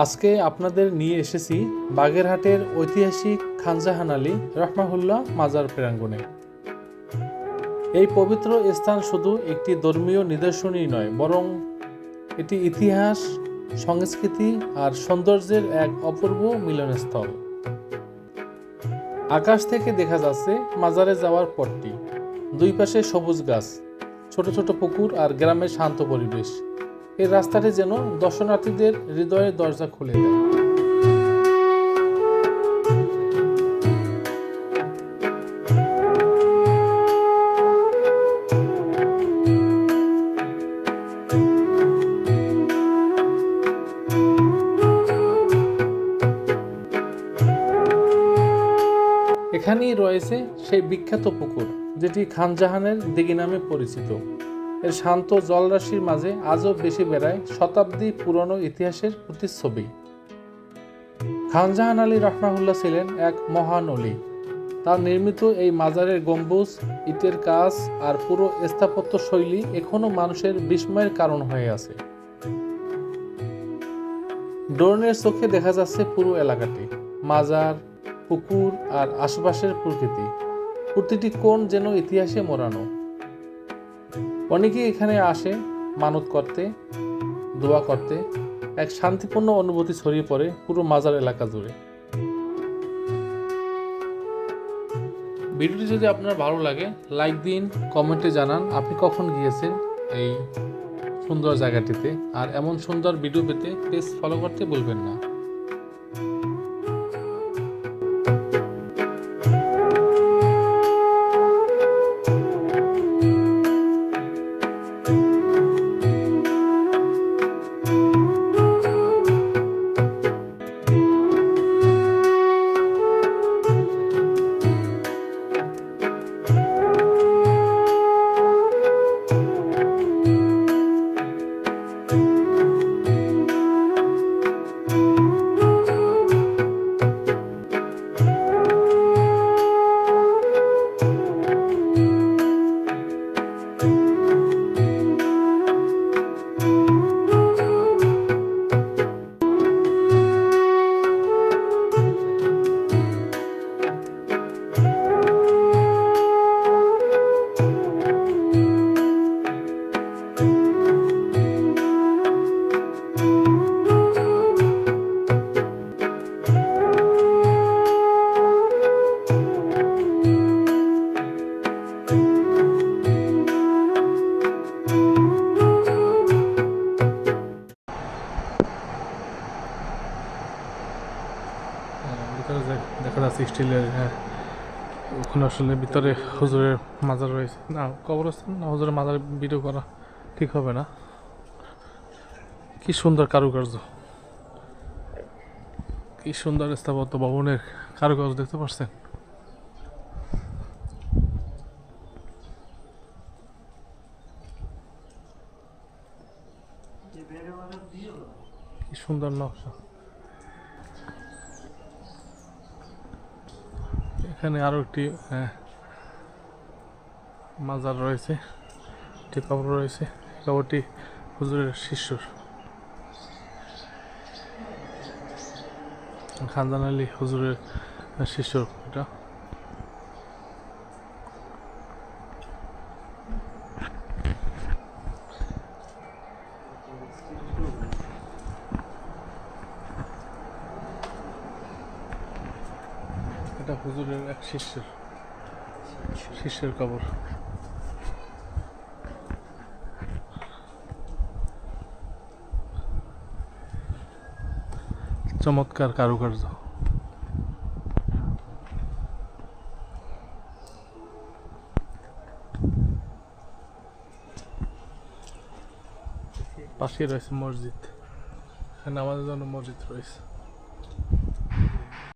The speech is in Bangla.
আজকে আপনাদের নিয়ে এসেছি বাগেরহাটের ঐতিহাসিক খানজাহান আলী রহমাহুল্লাহ মাজার প্রাঙ্গণে। এই পবিত্র স্থান শুধু একটি ধর্মীয় নিদর্শনই নয়, বরং এটি ইতিহাস, সংস্কৃতি আর সৌন্দর্যের এক অপূর্ব মিলনস্থল। আকাশ থেকে দেখা যাচ্ছে মাজারে যাওয়ার পথটি। দুই পাশে সবুজ গাছ, ছোট ছোট পুকুর আর গ্রামের শান্ত পরিবেশ। এই রাস্তাটি যেন দর্শনার্থীদের হৃদয়ের দরজা খুলে দেয়। এখানেই রয়েছে সেই বিখ্যাত পুকুর, যেটি খানজাহানের দিঘি নামে পরিচিত। এর শান্ত জলরাশির মাঝে আজও বেশি বেড়ায় শতাব্দী পুরনো ইতিহাসের প্রতিচ্ছবি। খানজাহান আলী রহমাহুল্লাহ ছিলেন এক মহান অলি। তার নির্মিত এই মাজারের গম্বুজ, ইটের কাজ আর পুরো স্থাপত্য শৈলী এখনও মানুষের বিস্ময়ের কারণ হয়ে আছে। ড্রোনের চোখে দেখা যাচ্ছে পুরো এলাকাটি, মাজার, পুকুর আর আশেপাশের প্রকৃতি। প্রতিটি কোণ যেন ইতিহাসে মোড়ানো। অনেকেই এখানে আসে মানত করতে, দোয়া করতে, এক শান্তিপূর্ণ অনুভূতি ছড়িয়ে পড়ে পুরো মাজার এলাকা জুড়ে। ভিডিওটি যদি আপনার ভালো লাগে, লাইক দিন, কমেন্টে জানান আপনি কখন গিয়েছেন এই সুন্দর জায়গাটিতে। আর এমন সুন্দর ভিডিও পেতে পেজ ফলো করতে বলবেন না। দেখা যাচ্ছে স্টিলের হ্যাঁ ওখানে আসলে ভিতরে হুজুরের মাজার রয়েছে। না, কবরস্থান না, হুজুরের মাজার ভিডিও করা ঠিক হবে না। কি সুন্দর কারুকার্য। কি সুন্দর স্থাপত্য ভবনের কারুকার্য, দেখতে পাচ্ছেন কি সুন্দর নকশা। এখানে আরও একটি আহ, মাজার রয়েছে একটি কবর রয়েছে কবরটি হুজুরের শিষ্যর। খানদান আলী হুজুরের শিষ্য এটা। এটা হুজুরের এক শিষ্যের শিষ্যের কবর। চমৎকার কারুকার্য। পাশে রয়েছে মসজিদ। এখানে আমাদের জন্য মসজিদ রয়েছে।